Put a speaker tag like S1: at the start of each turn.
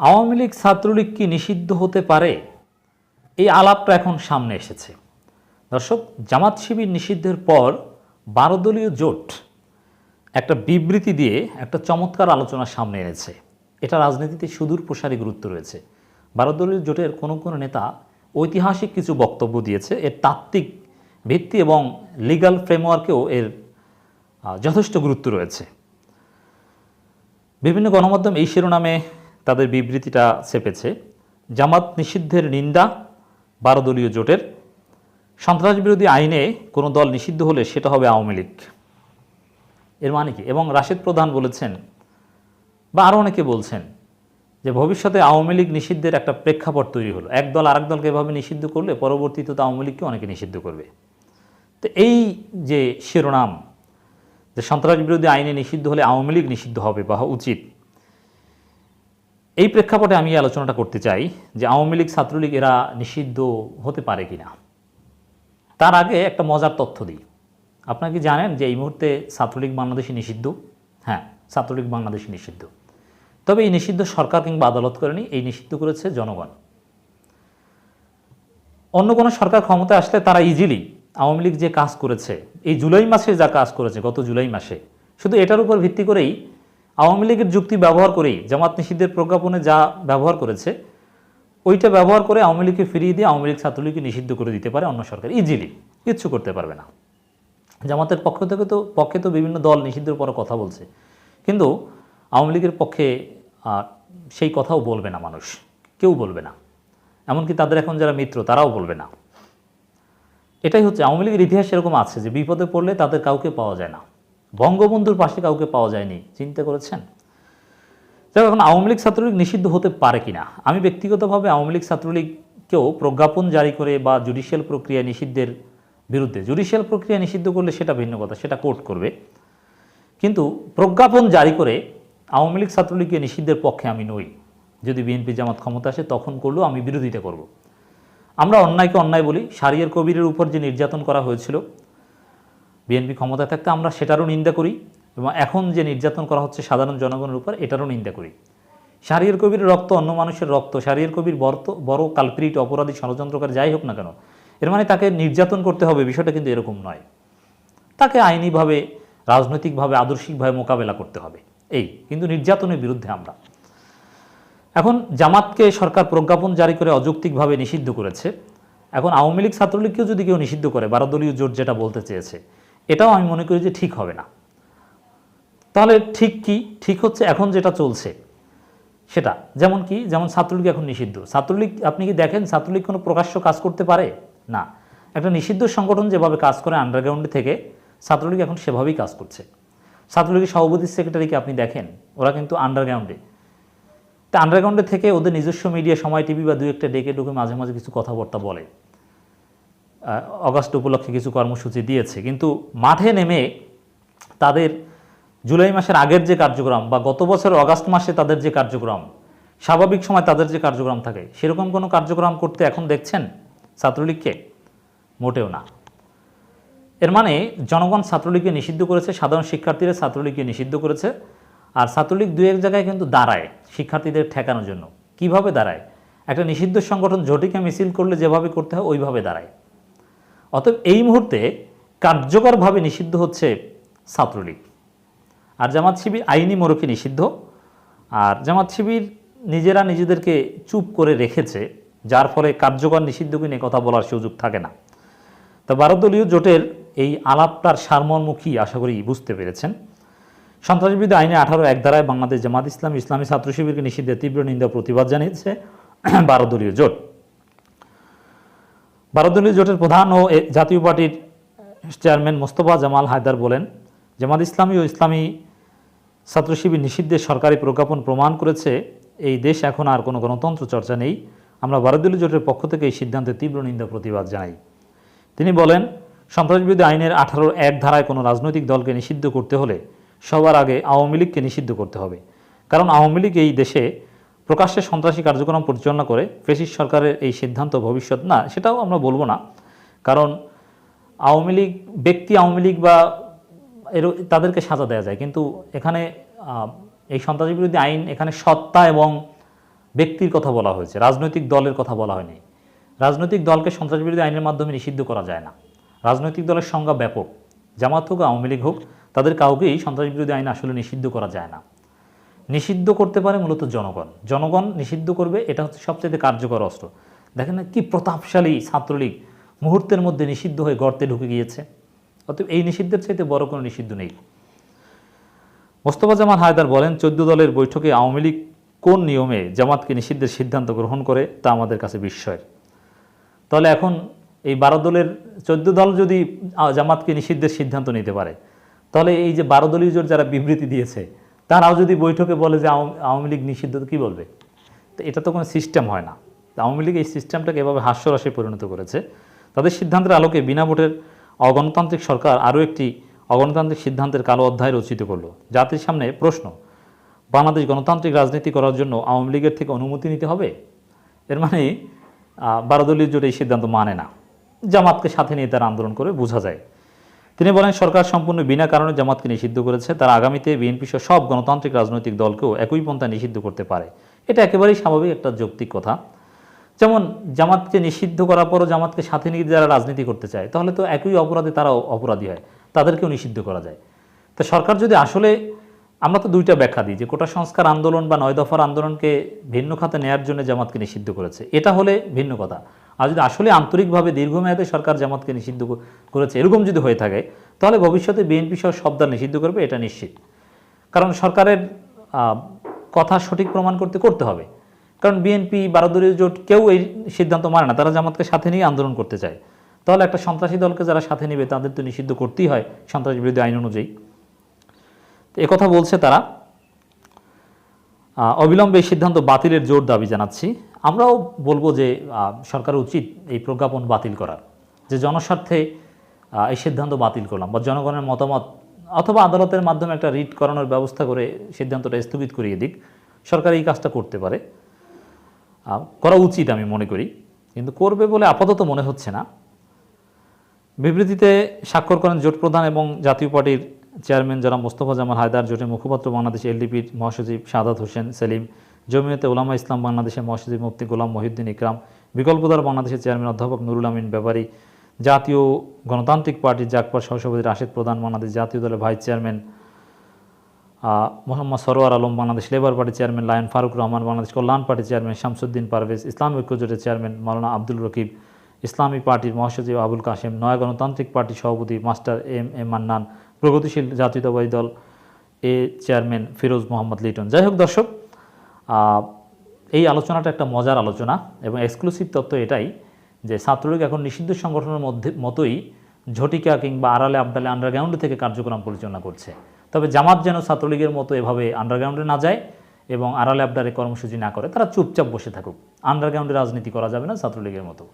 S1: আওয়ামী লীগ ছাত্রলীগ কি নিষিদ্ধ হতে পারে? এই আলাপটা এখন সামনে এসেছে। দর্শক, জামাত শিবির নিষিদ্ধের পর বারো দলীয় জোট একটা বিবৃতি দিয়ে একটা চমৎকার আলোচনা সামনে এনেছে। এটা রাজনীতিতে সুদূর প্রসারী গুরুত্ব রয়েছে। বারো দলীয় জোটের কোনো কোনো নেতা ঐতিহাসিক কিছু বক্তব্য দিয়েছে। এর তাত্ত্বিক ভিত্তি এবং লিগ্যাল ফ্রেমওয়ার্কেও এর যথেষ্ট গুরুত্ব রয়েছে। বিভিন্ন গণমাধ্যম এই শিরোনামে তাদের বিবৃতিটা চেপেছে জামাত নিষিদ্ধের নিন্দা বারো দলীয় জোটের। সন্ত্রাস বিরোধী আইনে কোনো দল নিষিদ্ধ হলে সেটা হবে আওয়ামী লীগ। এর মানে কি? এবং রাশেদ প্রধান বলেছেন, বা আরও অনেকে বলছেন, যে ভবিষ্যতে আওয়ামী লীগ নিষিদ্ধের একটা প্রেক্ষাপট তৈরি হলো। এক দল আরেক দলকে এভাবে নিষিদ্ধ করলে পরবর্তীতে তো আওয়ামী লীগকে অনেকে নিষিদ্ধ করবে। তো এই যে শিরোনাম, যে সন্ত্রাস বিরোধী আইনে নিষিদ্ধ হলে আওয়ামী লীগ নিষিদ্ধ হবে বা উচিত এই প্রেক্ষাপটে আমি আলোচনাটা করতে চাই যে আওয়ামী লীগ, ছাত্রলীগ এরা নিষিদ্ধ হতে পারে কিনা। তার আগে একটা মজার তথ্য দিই। আপনারা কি জানেন যে এই মুহূর্তে ছাত্রলীগ বাংলাদেশে নিষিদ্ধ? হ্যাঁ ছাত্রলীগ বাংলাদেশে নিষিদ্ধ। তবে এই নিষিদ্ধ সরকার কিংবা আদালত করেনি, এই নিষিদ্ধ করেছে জনগণ। অন্য কোনো সরকার ক্ষমতায় আসলে তারা ইজিলি আওয়ামী লীগ যে কাজ করেছে, এই জুলাই মাসে যা কাজ করেছে, গত জুলাই মাসে, শুধু এটার উপর ভিত্তি করেই আওয়ামী লীগের যুক্তি ব্যবহার করেই জামাত নিষিদ্ধের প্রজ্ঞাপনে যা ব্যবহার করেছে, ওইটা ব্যবহার করে আওয়ামী লীগকে ফিরিয়ে দিয়ে আওয়ামী লীগ ছাত্রলীগকে নিষিদ্ধ করে দিতে পারে অন্য সরকার। ইজিলি, কিচ্ছু করতে পারবে না। জামাতের পক্ষ থেকে তো, পক্ষে তো বিভিন্ন দল নিষিদ্ধের পরে কথা বলছে। কিন্তু আওয়ামী লীগের পক্ষে সেই কথাও বলবে না মানুষ। কেউ বলবে না। এমনকি তাদের এখন যারা মিত্র, তারাও বলবে না। এটাই হচ্ছে, আওয়ামী লীগের ইতিহাস এরকম আছে যে বিপদে পড়লে তাদের কাউকে পাওয়া যায় না। বঙ্গবন্ধুর পাশে কাউকে পাওয়া যায়নি। চিন্তা করেছেন? যাই এখন আওয়ামী লীগ ছাত্রলীগ নিষিদ্ধ হতে পারে কিনা? আমি ব্যক্তিগতভাবে আওয়ামী লীগ ছাত্রলীগকেও প্রজ্ঞাপন জারি করে বা জুডিশিয়াল প্রক্রিয়া নিষিদ্ধের বিরুদ্ধে, জুডিশিয়াল প্রক্রিয়া নিষিদ্ধ করলে সেটা ভিন্ন কথা, সেটা কোর্ট করবে। কিন্তু প্রজ্ঞাপন জারি করে আওয়ামী লীগ ছাত্রলীগকে নিষিদ্ধের পক্ষে আমি নই। যদি বিএনপি জামাত ক্ষমতা আসে, তখন করলেও আমি বিরোধিতা করব। আমরা অন্যায়কে অন্যায় বলি। সারিয়ার কবিরের উপর যে নির্যাতন করা হয়েছিল বিএনপি ক্ষমতায় থাকতে আমরা সেটারও নিন্দা করি এবং এখন যে নির্যাতন করা হচ্ছে সাধারণ জনগণের উপর, এটারও নিন্দা করি। শারিয়ার কবির রক্ত, অন্য মানুষের রক্ত শারিয়ার কবির বর্ত, বড় কালপ্রিট, অপরাধী, ষড়যন্ত্রকার, যাই হোক না কেন, এর মানে তাকে নির্যাতন করতে হবে, বিষয়টা কিন্তু এরকম নয়। তাকে আইনিভাবে, রাজনৈতিকভাবে, আদর্শিকভাবে মোকাবেলা করতে হবে। এই, কিন্তু নির্যাতনের বিরুদ্ধে আমরা। এখন জামাতকে সরকার প্রজ্ঞাপন জারি করে অযৌক্তিকভাবে নিষিদ্ধ করেছে। এখন আওয়ামী লীগ ছাত্রলীগকেও যদি কেউ নিষিদ্ধ করে বারো দলীয় জোট যেটা বলতে চেয়েছে এটাও আমি মনে করি যে ঠিক হবে না। তাহলে ঠিক কি? ঠিক হচ্ছে এখন যেটা চলছে, সেটা। যেমন কি? যেমন ছাত্রলীগ এখন নিষিদ্ধ। ছাত্রলীগ, আপনি কি দেখেন ছাত্রলীগ কোনো প্রকাশ্য কাজ করতে পারে? না। একটা নিষিদ্ধ সংগঠন যেভাবে কাজ করে আন্ডারগ্রাউন্ডে থেকে, ছাত্রলীগ এখন সেভাবেই কাজ করছে। ছাত্রলীগের সভাপতি সেক্রেটারিকে আপনি দেখেন? ওরা কিন্তু আন্ডারগ্রাউন্ডে তা আন্ডারগ্রাউন্ডে থেকে ওদের নিজস্ব মিডিয়া সময় টিভি বা দু একটা ডেকে ঢুকে মাঝে মাঝে কিছু কথাবার্তা বলে। অগাস্ট উপলক্ষে কিছু কর্মসূচি দিয়েছে। কিন্তু মাঠে নেমে তাদের জুলাই মাসের আগের যে কার্যক্রম বা গত বছর অগাস্ট মাসে তাদের যে কার্যক্রম, স্বাভাবিক সময় তাদের যে কার্যক্রম থাকে, সেরকম কোনো কার্যক্রম করতে এখন দেখছেন ছাত্রলীগকে? মোটেও না। এর মানে জনগণ ছাত্রলীগকে নিষিদ্ধ করেছে, সাধারণ শিক্ষার্থীরা ছাত্রলীগকে নিষিদ্ধ করেছে, আর ছাত্রলীগ দু এক জায়গায় কিন্তু দাঁড়ায় শিক্ষার্থীদের ঠেকানোর জন্য। কীভাবে দাঁড়ায়? একটা নিষিদ্ধ সংগঠন জটিকা মিছিল করলে যেভাবে করতে হয়, ওইভাবে দাঁড়ায়। অতএব এই মুহূর্তে কার্যকরভাবে নিষিদ্ধ হচ্ছে ছাত্রলীগ। আর জামাত শিবির আইনি মোড়কে নিষিদ্ধ। আর জামাত শিবির নিজেরা নিজেদেরকে চুপ করে রেখেছে, যার ফলে কার্যকর নিষিদ্ধকে নিয়ে কথা বলার সুযোগ থাকে না। তো ভারতদলীয় জোটের এই আলাপটার সারমর্মুখী আশা করি বুঝতে পেরেছেন। সন্ত্রাসবিরোধী আইনে আঠারো এক ধারায় বাংলাদেশ জামাত ইসলাম ইসলামী ছাত্র শিবিরকে নিষিদ্ধের তীব্র নিন্দা প্রতিবাদ জানিয়েছে বারো দলীয় জোট। দলীয় জোটের প্রধান ও জাতীয় পার্টির চেয়ারম্যান মোস্তফা জামাল হায়দার বলেন, জামাত ইসলামী ও ইসলামী ছাত্র শিবির নিষিদ্ধের সরকারি প্রজ্ঞাপন প্রমাণ করেছে, এই দেশ এখন আর কোনো গণতন্ত্র চর্চা নেই। আমরা ভারতীয় জোটের পক্ষ থেকে এই সিদ্ধান্তে তীব্র নিন্দা প্রতিবাদ জানাই। তিনি বলেন, সন্ত্রাসবিরোধী আইনের আঠারোর এক ধারায় কোনো রাজনৈতিক দলকে নিষিদ্ধ করতে হলে সবার আগে আওয়ামী লীগকে নিষিদ্ধ করতে হবে। কারণ আওয়ামী লীগ এই দেশে প্রকাশ্যে সন্ত্রাসী কার্যক্রম পরিচালনা করে ফেসিস সরকারের এই সিদ্ধান্ত ভবিষ্যৎ না, সেটাও আমরা বলব না। কারণ আওয়ামী লীগ, ব্যক্তি আওয়ামী লীগ বা এর তাদেরকে সাজা দেওয়া যায়। কিন্তু এখানে এই সন্ত্রাসী বিরোধী আইন এখানে সত্তা এবং ব্যক্তির কথা বলা হয়েছে। রাজনৈতিক দলের কথা বলা হয়নি। রাজনৈতিক দলকে সন্ত্রাস বিরোধী আইনের মাধ্যমে নিষিদ্ধ করা যায় না। রাজনৈতিক দলের সংজ্ঞা ব্যাপক। জামাত হোক আওয়ামী লীগ হোক, তাদের কাউকেই সন্ত্রাস বিরোধী আইন আসলে নিষিদ্ধ করা যায় না। নিষিদ্ধ করতে পারে মূলত জনগণ। জনগণ নিষিদ্ধ করবে, এটা হচ্ছে সবচেয়ে কার্যকর অস্ত্র। দেখেন না কি প্রতাপশালী ছাত্রলীগ মুহূর্তের মধ্যে নিষিদ্ধ হয়ে গর্তে ঢুকে গিয়েছে। অতএব এই নিষিদ্ধের চাইতে বড় কোনো নিষিদ্ধ নেই। মোস্তফা জামান হায়দার বলেন, চোদ্দ দলের বৈঠকে আওয়ামী লীগ কোন নিয়মে জামাতকে নিষিদ্ধের সিদ্ধান্ত গ্রহণ করে, তা আমাদের কাছে বিস্ময়ের তাহলে এখন এই বারো দলের, চোদ্দ দল যদি জামাতকে নিষিদ্ধের সিদ্ধান্ত নিতে পারে, তাহলে এই যে বারো দলীয় জোট যারা বিবৃতি দিয়েছে তারাও যদি বৈঠকে বলে যে আওয়াম- লীগ নিষিদ্ধ কী বলবে? তো এটা তো কোনো সিস্টেম হয় না। আওয়ামী লীগ এই সিস্টেমটাকে এভাবে হাস্যরসে পরিণত করেছে। তাদের সিদ্ধান্তের আলোকে বিনা ভোটের অগণতান্ত্রিক সরকার আরও একটি অগণতান্ত্রিক সিদ্ধান্তের কালো অধ্যায় রচিত করল। জাতির সামনে প্রশ্ন বাংলাদেশ গণতান্ত্রিক রাজনীতি করার জন্য আওয়ামী লীগের থেকে অনুমতি নিতে হবে? এর মানে আহ, বারো জোট এই সিদ্ধান্ত মানে না। জামাতকে সাথে নিয়ে তারা আন্দোলন করে বোঝা যায়। তিনি বলেন, সরকার সম্পূর্ণ বিনা কারণে জামাতকে নিষিদ্ধ করেছে। তারা আগামীতে বিএনপি সহ সব গণতান্ত্রিক রাজনৈতিক দলকেও একই পন্থা নিষিদ্ধ করতে পারে। এটা একেবারেই স্বাভাবিক একটা যৌক্তিক কথা। যেমন, জামাতকে নিষিদ্ধ করার পরও জামাতকে সাথে নিয়ে যারা রাজনীতি করতে চায়, তাহলে তো একই অপরাধে তারাও অপরাধী হয়। তাদেরকেও নিষিদ্ধ করা যায়। তো সরকার যদি আসলে, আমরা তো দুইটা ব্যাখ্যা দিই, যে কোটা সংস্কার আন্দোলন বা নয় দফার আন্দোলনকে ভিন্ন খাতে নেয়ার জন্য জামাতকে নিষিদ্ধ করেছে। এটা হলে ভিন্ন কথা। আর যদি আসলে আন্তরিকভাবে দীর্ঘমেয়াদে সরকার জামাতকে নিষিদ্ধ করেছে, এরকম যদি হয়ে থাকে, তাহলে ভবিষ্যতে বিএনপি সহ সব দল নিষিদ্ধ করবে, এটা নিশ্চিত। কারণ সরকারের কথা সঠিক প্রমাণ করতে করতে হবে। কারণ বিএনপি, বারোদলীয় জোট কেউ এই সিদ্ধান্ত মানে না, তারা জামাতকে সাথে নিয়ে আন্দোলন করতে চায়। তাহলে একটা সন্ত্রাসী দলকে যারা সাথে নেবে, তাদের তো নিষিদ্ধ করতেই হয় সন্ত্রাস বিরোধী আইন অনুযায়ী। তো একথা বলছে তারা। অবিলম্বে এই সিদ্ধান্ত বাতিলের জোর দাবি জানাচ্ছি। আমরাও বলব যে সরকার উচিত এই প্রজ্ঞাপন বাতিল করার। যে জনস্বার্থে এই সিদ্ধান্ত বাতিল করলাম বা জনগণের মতামত অথবা আদালতের মাধ্যমে একটা রিট করানোর ব্যবস্থা করে সিদ্ধান্তটা স্থগিত করিয়ে দিক, সরকার এই কাজটা করতে পারে। করা উচিত আমি মনে করি। কিন্তু করবে বলে আপাতত মনে হচ্ছে না। বিবৃতিতে স্বাক্ষর করেন জোট প্রধান এবং জাতীয় পার্টির চেয়ারম্যান যারা মোস্তফা জামাল হায়দার জোটের মুখপাত্র বাংলাদেশ এলডিপির মহাসচিব সাদাত হোসেন সেলিম, জমিয়তে ওলামা ইসলাম বাংলাদেশের মহাসচিব মুফতি গোলাম মহিউদ্দিন ইকরাম, বিকল্পদার বাংলাদেশের চেয়ারম্যান অধ্যাপক নুরুল আমিন ব্যাপারী, জাতীয় গণতান্ত্রিক পার্টির জাকপার সহসভাপতি রাশেদ প্রধান, বাংলাদেশ জাতীয় দলের vice chairman Mohammad Sarwar Alam, Bangladesh labour পার্টির চেয়ারম্যান লায়ন ফারুক রহমান, বাংলাদেশ কল্যাণ পার্টির চেয়ারম্যান শামসুদ্দিন পারভেজ, ইসলাম ঐক্য জোটের চেয়ারম্যান মাওলানা আব্দুল রকিব, ইসলামী পার্টির মহাসচিব আবুল কাশেম, নয়া গণতান্ত্রিক পার্টির সভাপতি মাস্টার এম এ মান্নান প্রগতিশীল জাতীয়তাবাদী দল এ চেয়ারম্যান ফিরোজ মোহাম্মদ লিটন। যাই হোক দর্শক এই আলোচনাটা একটা মজার আলোচনা এবং এক্সক্লুসিভ তত্ত্ব এটাই যে ছাত্রলীগ এখন নিষিদ্ধ সংগঠনের মধ্যে, মতোই ঝটিকা কিংবা আড়ালে আবডালে আন্ডারগ্রাউন্ড থেকে কার্যক্রম পরিচালনা করছে। তবে জামাত যেন ছাত্রলীগের মতো এভাবে আন্ডারগ্রাউন্ডে না যায় এবং আড়ালে আবডালে কর্মসূচি না করে, তারা চুপচাপ বসে থাকুক। আন্ডারগ্রাউন্ডে রাজনীতি করা যাবে না ছাত্রলীগের মতো।